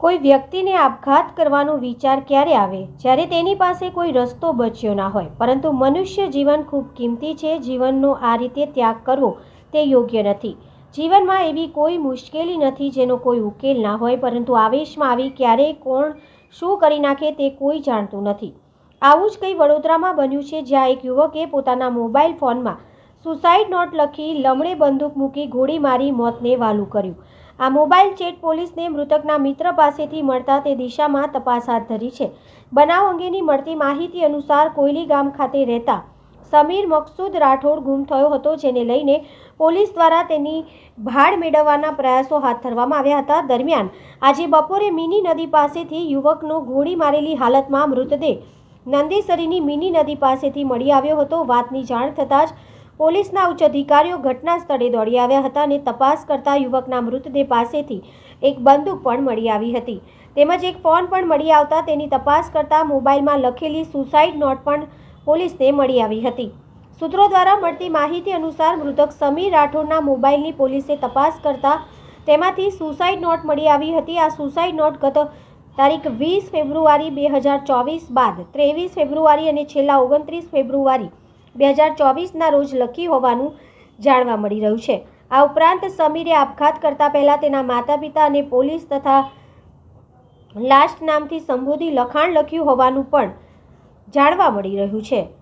કોઈ વ્યક્તિને આપઘાત કરવાનો વિચાર ક્યારે આવે? જ્યારે તેની પાસે કોઈ રસ્તો બચ્યો ના હોય. પરંતુ મનુષ્ય જીવન ખૂબ કિંમતી છે. જીવનનો આ રીતે ત્યાગ કરવો તે યોગ્ય નથી. જીવનમાં એવી કોઈ મુશ્કેલી નથી જેનો કોઈ ઉકેલ ના હોય. પરંતુ આવેશમાં આવી ક્યારેય કોણ શું કરી નાખે તે કોઈ જાણતું નથી. આવું જ કંઈ વડોદરામાં બન્યું છે, જ્યાં એક યુવકે પોતાના મોબાઈલ ફોનમાં સુસાઇડ નોટ લખી લમણે બંદૂક મૂકી ગોળી મારી મોતને વાલું કર્યું. આ મોબાઈલ ચેટ પોલીસને મૃતકના મિત્ર પાસેથી મળતા તે દિશામાં તપાસ હાથ ધરી છે. બનાવ અંગેની મળતી માહિતી અનુસાર કોયલી ગામ ખાતે રહેતા સમીર મકસૂદ રાઠોડ ગુમ થયો હતો, જેને લઈને પોલીસ દ્વારા તેની ભાડ મેળવવાના પ્રયાસો હાથ ધરવામાં આવ્યા હતા. દરમિયાન આજે બપોરે મિની નદી પાસેથી યુવકનો ગોળી મારેલી હાલતમાં મૃતદેહ નંદીસરીની મિની નદી પાસેથી મળી આવ્યો હતો. વાતની જાણ થતાં જ પોલીસના ઉચ્ચ અધિકારીઓ ઘટના સ્થળે દોડી આવ્યા હતા અને તપાસ કરતા યુવકના મૃતદેહ પાસેથી એક બંદૂક પણ મળી આવી હતી. તેમજ એક ફોન પણ મળી આવતા તેની તપાસ કરતા મોબાઈલમાં લખેલી સુસાઇડ નોટ પણ પોલીસને મળી આવી હતી. સૂત્રો દ્વારા મળતી માહિતી અનુસાર મૃતક સમીર રાઠોડના મોબાઈલની પોલીસે તપાસ કરતા તેમાંથી સુસાઇડ નોટ મળી આવી હતી. આ સુસાઇડ નોટ ગત તારીખ વીસ ફેબ્રુઆરી બે હજાર ચોવીસ બાદ ત્રેવીસ ફેબ્રુઆરી અને છેલ્લા ઓગણત્રીસ ફેબ્રુઆરી બે હજાર ચોવીસના રોજ લખી હોવાનું જાણવા મળી રહ્યું છે. આ ઉપરાંત સમીરે આપઘાત કરતા પહેલાં તેના માતા પિતા અને પોલીસ તથા લાસ્ટ નામથી સંબોધી લખાણ લખ્યું હોવાનું પણ જાણવા મળી રહ્યું છે.